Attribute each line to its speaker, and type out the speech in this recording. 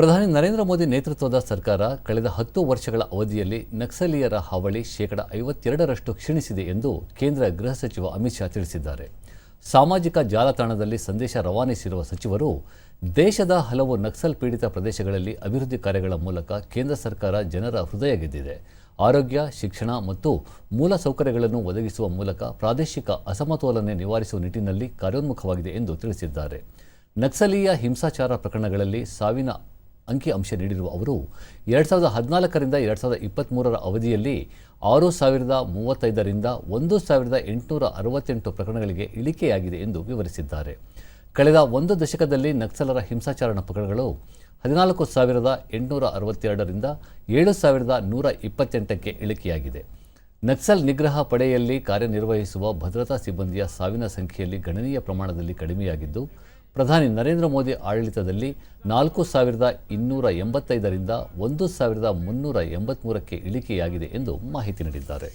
Speaker 1: ಪ್ರಧಾನಿ ನರೇಂದ್ರ ಮೋದಿ ನೇತೃತ್ವದ ಸರ್ಕಾರ ಕಳೆದ ಹತ್ತು ವರ್ಷಗಳ ಅವಧಿಯಲ್ಲಿ ನಕ್ಸಲೀಯರ ಹಾವಳಿ ಶೇಕಡ ಐವತ್ತೆರಡರಷ್ಟು ಕ್ಷೀಣಿಸಿದೆ ಎಂದು ಕೇಂದ್ರ ಗೃಹ ಸಚಿವ ಅಮಿತ್ ಶಾ ತಿಳಿಸಿದ್ದಾರೆ. ಸಾಮಾಜಿಕ ಜಾಲತಾಣದಲ್ಲಿ ಸಂದೇಶ ರವಾನಿಸಿರುವ ಸಚಿವರು, ದೇಶದ ಹಲವು ನಕ್ಸಲ್ ಪೀಡಿತ ಪ್ರದೇಶಗಳಲ್ಲಿ ಅಭಿವೃದ್ಧಿ ಕಾರ್ಯಗಳ ಮೂಲಕ ಕೇಂದ್ರ ಸರ್ಕಾರ ಜನರ ಹೃದಯ ಗೆದ್ದಿದೆ. ಆರೋಗ್ಯ, ಶಿಕ್ಷಣ ಮತ್ತು ಮೂಲ ಸೌಕರ್ಯಗಳನ್ನು ಒದಗಿಸುವ ಮೂಲಕ ಪ್ರಾದೇಶಿಕ ಅಸಮತೋಲನೆ ನಿವಾರಿಸುವ ನಿಟ್ಟಿನಲ್ಲಿ ಕಾರ್ಯೋನ್ಮುಖವಾಗಿದೆ ಎಂದು ತಿಳಿಸಿದ್ದಾರೆ. ನಕ್ಸಲೀಯ ಹಿಂಸಾಚಾರ ಪ್ರಕರಣಗಳಲ್ಲಿ ಸಾವಿನ ಅಂಕಿ ಅಂಶ ನೀಡಿರುವ ಅವರು, ಎರಡು ಸಾವಿರದ ಹದಿನಾಲ್ಕರಿಂದ ಎರಡು ಸಾವಿರದ ಇಪ್ಪತ್ತ್ಮೂರರ ಅವಧಿಯಲ್ಲಿ ಆರು ಸಾವಿರದ ಮೂವತ್ತೈದರಿಂದ ಒಂದು ಸಾವಿರದ ಎಂಟುನೂರ ಅರವತ್ತೆಂಟು ಪ್ರಕರಣಗಳಿಗೆ ಇಳಿಕೆಯಾಗಿದೆ ಎಂದು ವಿವರಿಸಿದ್ದಾರೆ. ಕಳೆದ ಒಂದು ದಶಕದಲ್ಲಿ ನಕ್ಸಲರ ಹಿಂಸಾಚಾರ ಪ್ರಕರಣಗಳು ಹದಿನಾಲ್ಕು ಸಾವಿರದ ಎಂಟುನೂರ ಅರವತ್ತೆರಡರಿಂದ ಏಳು ಸಾವಿರದ ನೂರ ಇಪ್ಪತ್ತೆಂಟಕ್ಕೆ ಇಳಿಕೆಯಾಗಿದೆ. ನಕ್ಸಲ್ ನಿಗ್ರಹ ಪಡೆಯಲ್ಲಿ ಕಾರ್ಯನಿರ್ವಹಿಸುವ ಭದ್ರತಾ ಸಿಬ್ಬಂದಿಯ ಸಾವಿನ ಸಂಖ್ಯೆಯಲ್ಲಿ ಗಣನೀಯ ಪ್ರಮಾಣದಲ್ಲಿ ಕಡಿಮೆಯಾಗಿದ್ದು ಪ್ರಧಾನಿ ನರೇಂದ್ರ ಮೋದಿ ಆಡಳಿತದಲ್ಲಿ ನಾಲ್ಕು ಸಾವಿರದ ಇನ್ನೂರ ಎಂಬತ್ತೈದರಿಂದ ಒಂದು ಸಾವಿರದ ಮುನ್ನೂರ ಎಂಬತ್ಮೂರಕ್ಕೆ ಇಳಿಕೆಯಾಗಿದೆ ಎಂದು ಮಾಹಿತಿ ನೀಡಿದ್ದಾರೆ.